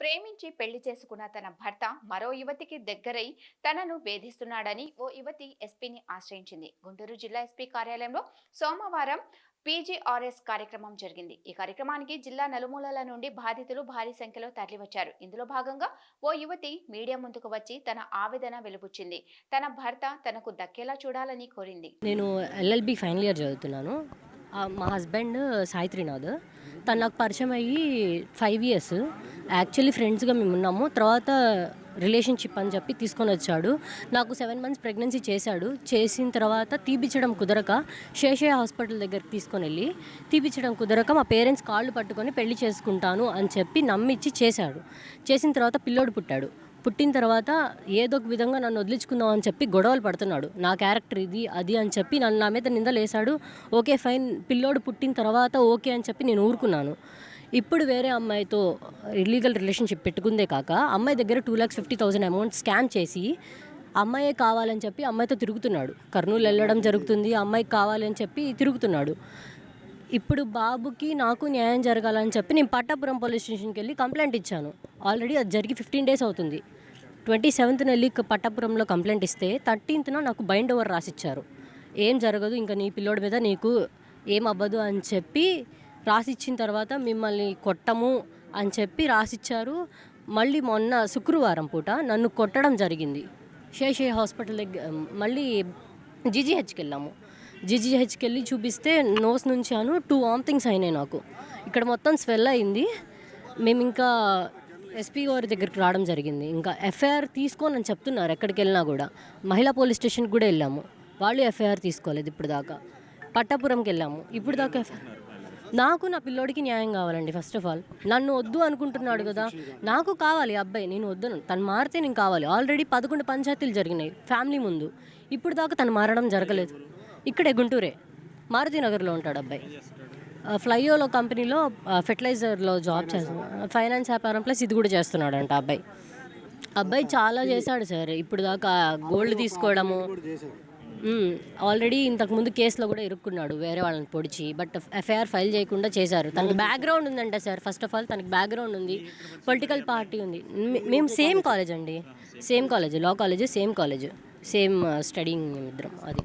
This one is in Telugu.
ప్రేమించి పెళ్ళి చేసుకున్న తన భర్త మరో యువతికి దగ్గరై తనను వేధిస్తున్నాడని ఓ యువతి ఎస్పీని ఆశ్రయించింది. గుంటూరు జిల్లా ఎస్పీ కార్యాలయంలో సోమవారం పీజీఆర్ఎస్ కార్యక్రమం జరిగింది. ఈ కార్యక్రమానికి జిల్లా నలుమూలల నుండి బాధితులు భారీ సంఖ్యలో తరలివచ్చారు. ఇందులో భాగంగా ఓ యువతి మీడియా ముందుకు వచ్చి తన ఆవేదన వెలుబుచ్చింది తన భర్త తనకు దక్కేలా చూడాలని కోరింది. నేను ఎల్ఎల్బి ఫైనల్ ఇయర్ చదువుతున్నాను. మా హస్బెండ్ సాయిత్రినాథ్ తను నాకు పరిచయం అయ్యి ఫైవ్ ఇయర్స్. యాక్చువల్లీ ఫ్రెండ్స్గా మేము ఉన్నాము. తర్వాత రిలేషన్షిప్ అని చెప్పి తీసుకొని వచ్చాడు. నాకు సెవెన్ మంత్స్ ప్రెగ్నెన్సీ చేశాడు. చేసిన తర్వాత తీపిచ్చడం కుదరక శేషయ్య హాస్పిటల్ దగ్గరికి తీసుకొని వెళ్ళి తీపిచ్చడం కుదరక మా పేరెంట్స్ కాళ్ళు పట్టుకొని పెళ్ళి చేసుకుంటాను అని చెప్పి నమ్మిచ్చి చేశాడు. చేసిన తర్వాత పిల్లోడు పుట్టాడు. పుట్టిన తర్వాత ఏదో ఒక విధంగా నన్ను వదిలించుకుందాం అని చెప్పి గొడవలు పడుతున్నాడు. నా క్యారెక్టర్ ఇది అది అని చెప్పి నన్ను నా మీద నిందలేశాడు. ఓకే ఫైన్ పిల్లోడు పుట్టిన తర్వాత ఓకే అని చెప్పి నేను ఊరుకున్నాను. ఇప్పుడు వేరే అమ్మాయితో ఇల్లీగల్ రిలేషన్షిప్ పెట్టుకుందే కాక అమ్మాయి దగ్గర two lakhs fifty thousand amount scam చేసి అమ్మాయే కావాలని చెప్పి అమ్మాయితో తిరుగుతున్నాడు. కర్నూలు వెళ్ళడం జరుగుతుంది అమ్మాయికి కావాలని చెప్పి తిరుగుతున్నాడు. ఇప్పుడు బాబుకి నాకు న్యాయం జరగాలని చెప్పి నేను పట్టాపురం పోలీస్ స్టేషన్కి వెళ్ళి కంప్లైంట్ ఇచ్చాను. ఆల్రెడీ అది జరిగి ఫిఫ్టీన్ డేస్ అవుతుంది. ట్వంటీ సెవెంత్న వెళ్ళి పట్టాపురంలో కంప్లైంట్ ఇస్తే థర్టీన్త్న నాకు బైండ్ ఓవర్ రాసిచ్చారు. ఏం జరగదు ఇంకా నీ పిల్లోడి మీద నీకు ఏం అవ్వదు అని చెప్పి రాసిచ్చిన తర్వాత మిమ్మల్ని కొట్టము అని చెప్పి రాసిచ్చారు. మళ్ళీ మొన్న శుక్రవారం పూట నన్ను కొట్టడం జరిగింది. శేషయ్య హాస్పిటల్ దగ్గర మళ్ళీ జీజీహెచ్కి వెళ్ళాము. జీజీహెచ్కి వెళ్ళి చూపిస్తే నోస్ నుంచి అను టూ వామిటింగ్స్ అయినాయి నాకు. ఇక్కడ మొత్తం స్వెల్ అయింది. మేము ఇంకా ఎస్పీ గారి దగ్గరికి రావడం జరిగింది. ఇంకా ఎఫ్ఐఆర్ తీసుకోని అని చెప్తున్నారు ఎక్కడికి వెళ్ళినా కూడా. మహిళా పోలీస్ స్టేషన్కి కూడా వెళ్ళాము. వాళ్ళు ఎఫ్ఐఆర్ తీసుకోలేదు ఇప్పుడు దాకా పట్టాపురంకి వెళ్ళాము. ఇప్పుడు దాకా ఎఫ్ఐఆర్ నాకు నా పిల్లోడికి న్యాయం కావాలండి ఫస్ట్ ఆఫ్ ఆల్. నన్ను వద్దు అనుకుంటున్నాడు కదా. నాకు కావాలి అబ్బాయి నేను వద్దును. తను మారితే నేను కావాలి. ఆల్రెడీ పదకొండు పంచాయతీలు జరిగినాయి ఫ్యామిలీ ముందు. ఇప్పుడు దాకా తను మారడం జరగలేదు. ఇక్కడే గుంటూరే. మారుతి నగర్లో ఉంటాడు అబ్బాయి. ఫ్లైఓలో కంపెనీలో ఫెర్టిలైజర్లో జాబ్ చేస్తున్నాడు ఫైనాన్స్ వ్యాపారం ప్లస్ ఇది కూడా చేస్తున్నాడంట అబ్బాయి. అబ్బాయి చాలా చేశాడు సార్. ఇప్పుడు దాకా గోల్డ్ తీసుకోవడము ఆల్రెడీ ఇంతకుముందు కేసులో కూడా ఇరుక్కున్నాడు వేరే వాళ్ళని పొడిచి బట్ ఎఫ్ఐఆర్ ఫైల్ చేయకుండా చేశారు. తనకి బ్యాక్గ్రౌండ్ ఉందంట సార్. ఫస్ట్ ఆఫ్ ఆల్ తనకి బ్యాక్గ్రౌండ్ ఉంది. పొలిటికల్ పార్టీ ఉంది. మేము సేమ్ కాలేజ్ అండి. Same college law college same college. Same study ఇద్దరం అది.